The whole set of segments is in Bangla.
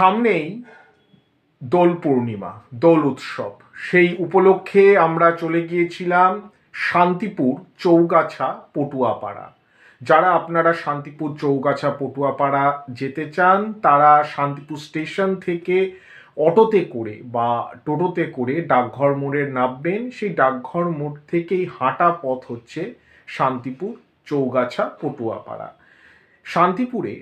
সামনেই দোল পূর্ণিমা, দোল উৎসব। সেই উপলক্ষে আমরা চলে গিয়েছিলাম শান্তিপুর চৌগাছা পটুয়াপাড়া। যারা আপনারা শান্তিপুর চৌগাছা পটুয়াপাড়া যেতে চান, তারা শান্তিপুর স্টেশন থেকে অটোতে করে বা টোটোতে করে ডাকঘর মোড়ে নামবেন। সেই ডাকঘর মোড় থেকেই হাঁটা পথ হচ্ছে শান্তিপুর চৌগাছা পটুয়াপাড়া। শান্তিপুরে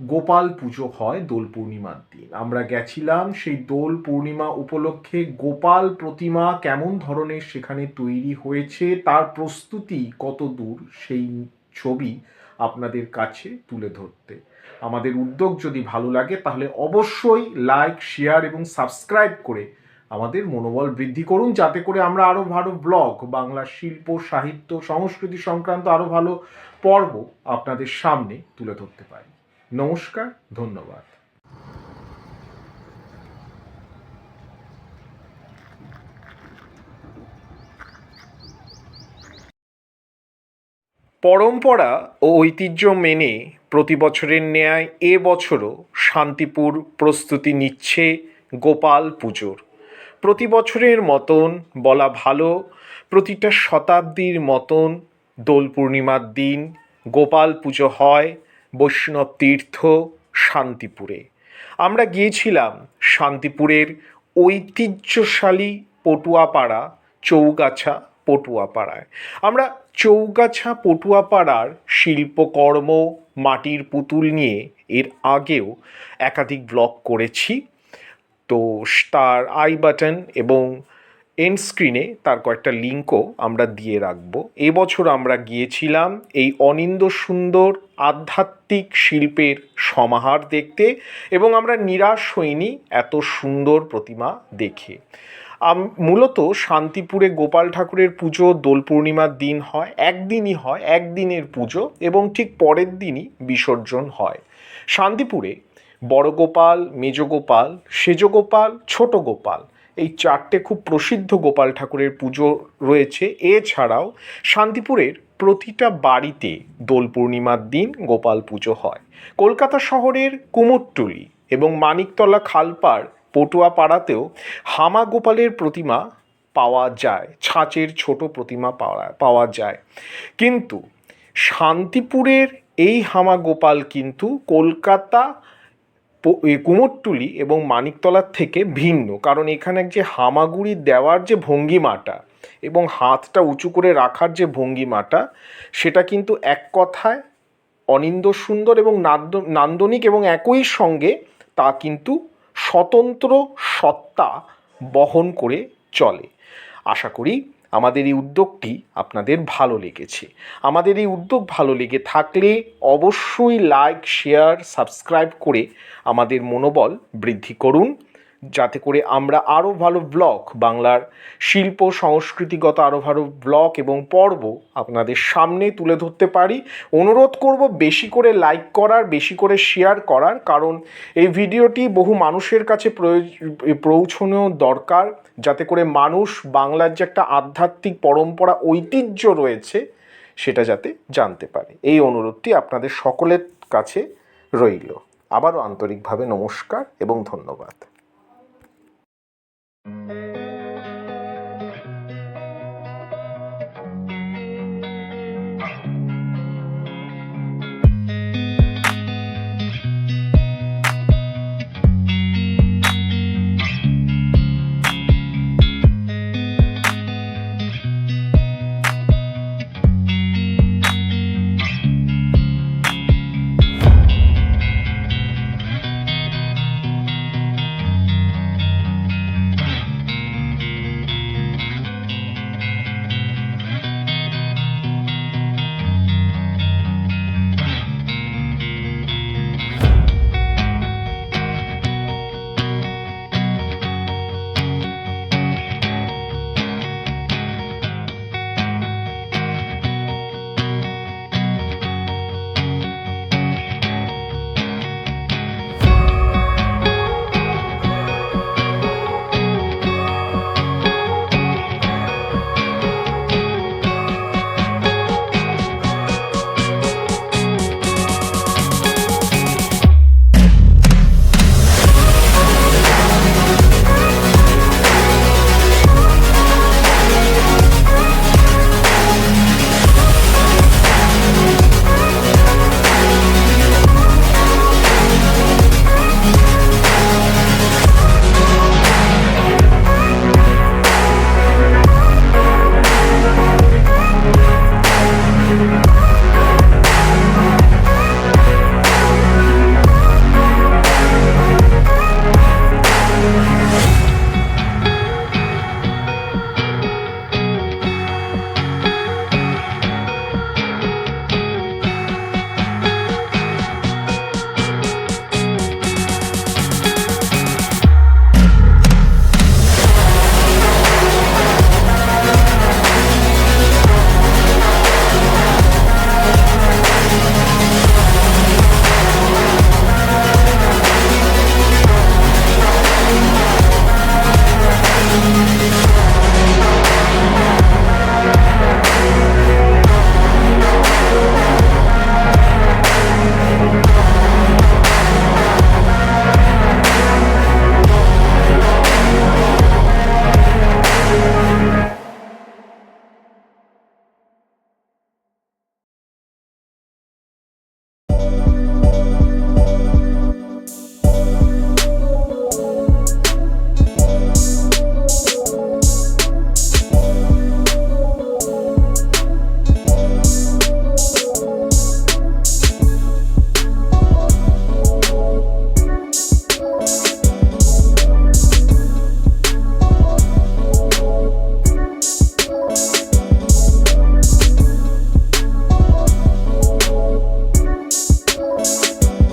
গোপাল পুজো হয় দোল পূর্ণিমার দিন। আমরা গেছিলাম সেই দোল পূর্ণিমা উপলক্ষে। গোপাল প্রতিমা কেমন ধরনের সেখানে তৈরি হয়েছে, তার প্রস্তুতি কত দূর, সেই ছবি আপনাদের কাছে তুলে ধরতে। আমাদের উদ্যোগ যদি ভালো লাগে, তাহলে অবশ্যই লাইক শেয়ার এবং সাবস্ক্রাইব করে আমাদের মনোবল বৃদ্ধি করুন। যাতে করে আমরা আরও ভালো ব্লগ বাংলা শিল্প, সাহিত্য, সংস্কৃতি সংক্রান্ত আরও ভালো পর্ব আপনাদের সামনে তুলে ধরতে পারি। নমস্কার, ধন্যবাদ। পরম্পরা ও ঐতিহ্য মেনে প্রতি বছরের ন্যায় এ বছরও শান্তিপুর প্রস্তুতি নিচ্ছে গোপাল পুজোর। প্রতি বছরের মতন বলা ভালো, প্রতিটা শতাব্দীর মতন দোল পূর্ণিমার দিন গোপাল পুজো হয় বৈষ্ণব তীর্থ শান্তিপুরে। আমরা গিয়েছিলাম শান্তিপুরের ঐতিহ্যশালী পটুয়াপাড়া, চৌগাছা পটুয়াপাড়ায়। আমরা চৌগাছা পটুয়াপাড়ার শিল্পকর্ম, মাটির পুতুল নিয়ে এর আগেও একাধিক ব্লগ করেছি। তো তার আই বাটন এবং এন্ড স্ক্রিনে তার কয়েকটা লিঙ্কও আমরা দিয়ে রাখব। এবছর আমরা গিয়েছিলাম এই অনিন্দ সুন্দর আধ্যাত্মিক শিল্পের সমাহার দেখতে এবং আমরা নিরাশ হইনি এত সুন্দর প্রতিমা দেখে। মূলত শান্তিপুরে গোপাল ঠাকুরের পুজো, দোল পূর্ণিমার দিন হয়, একদিনই হয়, একদিনের পুজো এবং ঠিক পরের দিনই বিসর্জন হয়। শান্তিপুরে বড় গোপাল মেজ গোপাল সেজ গোপাল ছোট গোপাল এই চারটে খুব প্রসিদ্ধ গোপাল ঠাকুরের পুজো রয়েছে। এছাড়াও শান্তিপুরের প্রতিটা বাড়িতে দোল পূর্ণিমার দিন গোপাল পুজো হয়। কলকাতা শহরের কুমোরটুলি এবং মানিকতলা খালপাড় পটুয়া পাড়াতেও হামা গোপালের প্রতিমা পাওয়া যায়, ছাঁচের ছোট প্রতিমা পাওয়া পাওয়া যায়। কিন্তু শান্তিপুরের এই হামা গোপাল কিন্তু কলকাতা কুমোরটুলি এবং মানিকতলার থেকে ভিন্ন। কারণ এখানে যে হামাগুড়ি দেওয়ার যে ভঙ্গিমাটা এবং হাতটা উঁচু করে রাখার যে ভঙ্গিমাটা, সেটা কিন্তু এক কথায় অনিন্দ সুন্দর এবং নান্দনিক এবং একই সঙ্গে তা কিন্তু স্বতন্ত্র সত্তা বহন করে চলে। আশা করি আমাদের এই উদ্যোগটি আপনাদের ভালো লেগেছে। আমাদের এই উদ্যোগ ভালো লেগে থাকলে অবশ্যই লাইক শেয়ার সাবস্ক্রাইব করে আমাদের মনোবল বৃদ্ধি করুন। যাতে করে আমরা আরও ভালো ব্লগ, বাংলার শিল্প, সংস্কৃতিগত আরও ভালো ব্লগ এবং পর্ব আপনাদের সামনে তুলে ধরতে পারি। অনুরোধ করব বেশি করে লাইক করার, বেশি করে শেয়ার করার, কারণ এই ভিডিওটি বহু মানুষের কাছে প্রয়োজ- পৌঁছানো দরকার, যাতে করে মানুষ বাংলার যে একটা আধ্যাত্মিক পরম্পরা, ঐতিহ্য রয়েছে, সেটা যাতে জানতে পারে। এই অনুরোধটি আপনাদের সকলের কাছে রইল। আবারও আন্তরিকভাবে নমস্কার এবং ধন্যবাদ। thank you